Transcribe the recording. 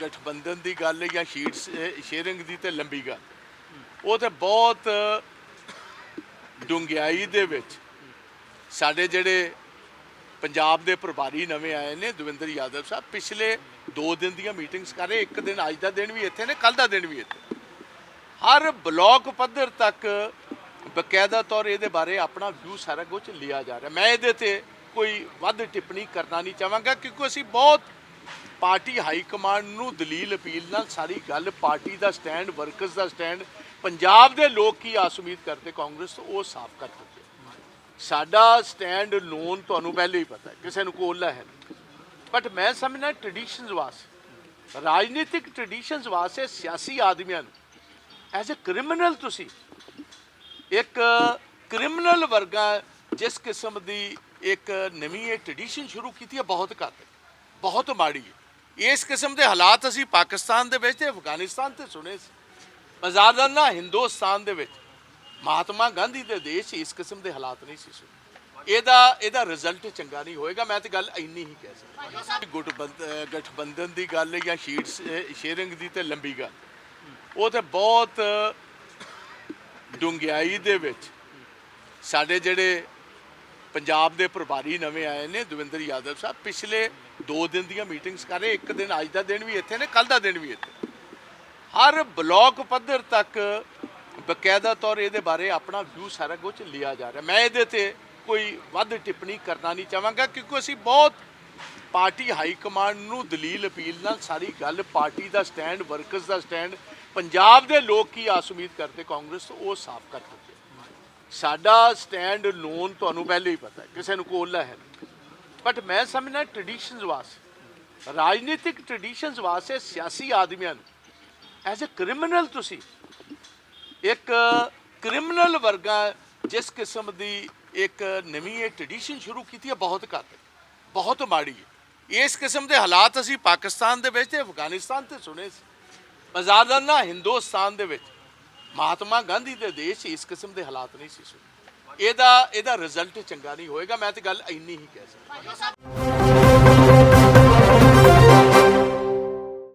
ਗਠਬੰਧਨ ਦੀ ਗੱਲ ਜਾਂ sheet sharing ਦੀ ਤੇ ਲੰਬੀ ਗੱਲ। ਉਹ ਤੇ ਬਹੁਤ ਡੂੰਘਾਈ ਦੇ ਵਿੱਚ ਸਾਡੇ ਜਿਹੜੇ ਪੰਜਾਬ ਦੇ ਪ੍ਰਭਾਰੀ ਨਵੇਂ ਆਏ ਨੇ, ਦਵਿੰਦਰ ਯਾਦਵ ਸਾਹਿਬ, ਪਿਛਲੇ 2 ਦਿਨ ਦੀਆਂ ਮੀਟਿੰਗਸ ਕਰ ਰਹੇ। ਇੱਕ ਦਿਨ ਅੱਜ ਦਾ ਦਿਨ ਵੀ ਇੱਥੇ ਨੇ ਕੱਲ ਦਾ ਦਿਨ ਵੀ ਇੱਥੇ। ਹਰ ਬਲਾਕ ਪੱਧਰ ਤੱਕ ਬਕਾਇਦਾ ਤੌਰ ਇਹਦੇ ਬਾਰੇ ਆਪਣਾ ਵਿਊ ਸਾਰਾ ਕੁਝ ਲਿਆ ਜਾ ਰਿਹਾ। ਮੈਂ ਇਹਦੇ ਤੇ ਕੋਈ ਵੱਧ ਟਿੱਪਣੀ ਕਰਨਾ ਨਹੀਂ ਚਾਹਾਂਗਾ, ਕਿਉਂਕਿ ਅਸੀਂ ਬਹੁਤ ਪਾਰਟੀ ਹਾਈ ਕਮਾਂਡ ਨੂੰ ਦਲੀਲ ਅਪੀਲ ਨਾਲ ਸਾਰੀ ਗੱਲ, ਪਾਰਟੀ ਦਾ ਸਟੈਂਡ, ਵਰਕਰਸ ਦਾ ਸਟੈਂਡ, ਪੰਜਾਬ ਦੇ ਲੋਕ ਕੀ ਆਸ ਉਮੀਦ ਕਰਦੇ? ਕਾਂਗਰਸ ਤੋਂ ਉਹ ਸਾਫ਼ ਕਰ ਦਿੱਤੇ। ਸਾਡਾ ਸਟੈਂਡ ਲੋਨ ਤੁਹਾਨੂੰ ਪਹਿਲੇ ਹੀ ਪਤਾ ਹੈ, ਕਿਸੇ ਨੂੰ ਕੋਲਾ ਹੈ ਬਟ ਮੈਂ ਸਮਝਣਾ ਟ੍ਰੈਡੀਸ਼ਨਸ ਵਾਸਤੇ ਰਾਜਨੀਤਿਕ ਟ੍ਰੈਡੀਸ਼ਨਸ ਵਾਸਤੇ ਸਿਆਸੀ ਆਦਮੀਆਂ ਨੂੰ। ਐਜ਼ ਅ ਕ੍ਰਿਮੀਨਲ ਤੁਸੀਂ, ਇੱਕ ਕ੍ਰਿਮੀਨਲ ਵਰਗਾ ਜਿਸ ਕਿਸਮ ਦੀ ਇੱਕ ਨਵੀਂ ਇਹ ਟ੍ਰੈਡੀਸ਼ਨ ਸ਼ੁਰੂ ਕੀਤੀ ਹੈ, ਬਹੁਤ ਘੱਟ ਬਹੁਤ ਮਾੜੀ ਹੈ। ਇਸ ਕਿਸਮ ਦੇ ਹਾਲਾਤ ਅਸੀਂ ਪਾਕਿਸਤਾਨ ਦੇ ਵਿੱਚ ਤੇ ਅਫਗਾਨਿਸਤਾਨ ਤੇ ਸੁਣੇ ਸੀ। ਮਜ਼ਾਦਨਾ ਹਿੰਦੁਸਤਾਨ ਦੇ ਵਿੱਚ ਮਹਾਤਮਾ ਗਾਂਧੀ ਦੇ ਦੇਸ਼ ਇਸ ਕਿਸਮ ਦੇ ਹਾਲਾਤ ਨਹੀਂ ਸੀ ਸੁਣੇ। ਇਹਦਾ ਇਹਦਾ ਰਿਜ਼ਲਟ ਚੰਗਾ ਨਹੀਂ ਹੋਏਗਾ, ਮੈਂ ਤੇ ਗੱਲ ਇੰਨੀ ਹੀ ਕਹਿ ਸਕਦਾ। ਗੁੱਟ ਗਠਬੰਧਨ ਦੀ ਗੱਲ ਜਾਂ ਸ਼ੀਟ ਸ਼ੇਅਰਿੰਗ ਦੀ ਤੇ ਲੰਬੀ ਗੱਲ। ਉਹ ਤੇ ਬਹੁਤ ਡੂੰਘਾਈ ਦੇ ਵਿੱਚ ਸਾਡੇ ਜਿਹੜੇ ਪੰਜਾਬ ਦੇ ਪ੍ਰਭਾਰੀ ਨਵੇਂ ਆਏ ਨੇ, ਦਵਿੰਦਰ ਯਾਦਵ ਸਾਹਿਬ। ਪਿਛਲੇ 2 ਦਿਨ ਦੀਆਂ ਮੀਟਿੰਗਸ ਕਰ ਰਹੇ, ਇੱਕ ਦਿਨ ਅੱਜ ਦਾ ਦਿਨ ਵੀ ਇੱਥੇ ਨੇ ਕੱਲ ਦਾ ਦਿਨ ਵੀ ਇੱਥੇ। ਹਰ ਬਲਾਕ ਪੱਧਰ ਤੱਕ ਬਕਾਇਦਾ ਤੌਰ ਇਹਦੇ ਬਾਰੇ ਆਪਣਾ ਵਿਊ ਸਾਰਾ ਕੁਝ ਲਿਆ ਜਾ ਰਿਹਾ। ਮੈਂ ਇਹਦੇ ਤੇ ਕੋਈ ਵੱਧ ਟਿੱਪਣੀ ਕਰਨਾ ਨਹੀਂ ਚਾਹਾਂਗਾ, ਕਿਉਂਕਿ ਅਸੀਂ ਬਹੁਤ ਪਾਰਟੀ ਹਾਈ ਕਮਾਂਡ ਨੂੰ ਦਲੀਲ ਅਪੀਲ ਨਾਲ ਸਾਰੀ ਗੱਲ, ਪਾਰਟੀ ਦਾ ਸਟੈਂਡ, ਵਰਕਰਸ ਦਾ ਸਟੈਂਡ, ਪੰਜਾਬ ਦੇ ਲੋਕ ਕੀ ਆਸ ਉਮੀਦ ਕਰਦੇ, ਕਾਂਗਰਸ ਤੋਂ ਉਹ ਸਾਫ਼ ਕਰ ਦਿੱਤੇ ਸਾਡਾ ਸਟੈਂਡ ਲੋਨ ਤੁਹਾਨੂੰ ਪਹਿਲੇ ਹੀ ਪਤਾ ਕਿਸੇ ਨੂੰ ਕੋਲਾ ਹੈ ਬਟ ਮੈਂ ਸਮਝਣਾ ਟ੍ਰੈਡੀਸ਼ਨਸ ਵਾਸਤੇ, ਰਾਜਨੀਤਿਕ ਟ੍ਰੈਡੀਸ਼ਨਸ ਵਾਸਤੇ ਸਿਆਸੀ ਆਦਮੀਆਂ ਨੂੰ ਐਜ਼ ਅ ਕ੍ਰਿਮੀਨਲ ਤੁਸੀਂ, ਇੱਕ ਕ੍ਰਿਮੀਨਲ ਵਰਗਾ ਜਿਸ ਕਿਸਮ ਦੀ ਇੱਕ ਨਵੀਂ ਇਹ ਟ੍ਰੈਡੀਸ਼ਨ ਸ਼ੁਰੂ ਕੀਤੀ ਹੈ, ਬਹੁਤ ਘੱਟ ਬਹੁਤ ਮਾੜੀ ਹੈ। ਇਸ ਕਿਸਮ ਦੇ ਹਾਲਾਤ ਅਸੀਂ ਪਾਕਿਸਤਾਨ ਦੇ ਵਿੱਚ ਤੇ ਅਫਗਾਨਿਸਤਾਨ ਤੇ ਸੁਣੇ ਸੀ। ਮਜ਼ਾਦਨਾ ਹਿੰਦੁਸਤਾਨ ਦੇ ਵਿੱਚ ਮਹਾਤਮਾ ਗਾਂਧੀ ਦੇ ਦੇਸ਼ ਇਸ ਕਿਸਮ ਦੇ ਹਾਲਾਤ ਨਹੀਂ ਸੀ ਸੁਣੇ ਇਹਦਾ ਇਹਦਾ ਰਿਜ਼ਲਟ ਚੰਗਾ ਨਹੀਂ ਹੋਏਗਾ, ਮੈਂ ਤੇ ਗੱਲ ਇੰਨੀ ਹੀ ਕਹਿ ਸਕਦਾ।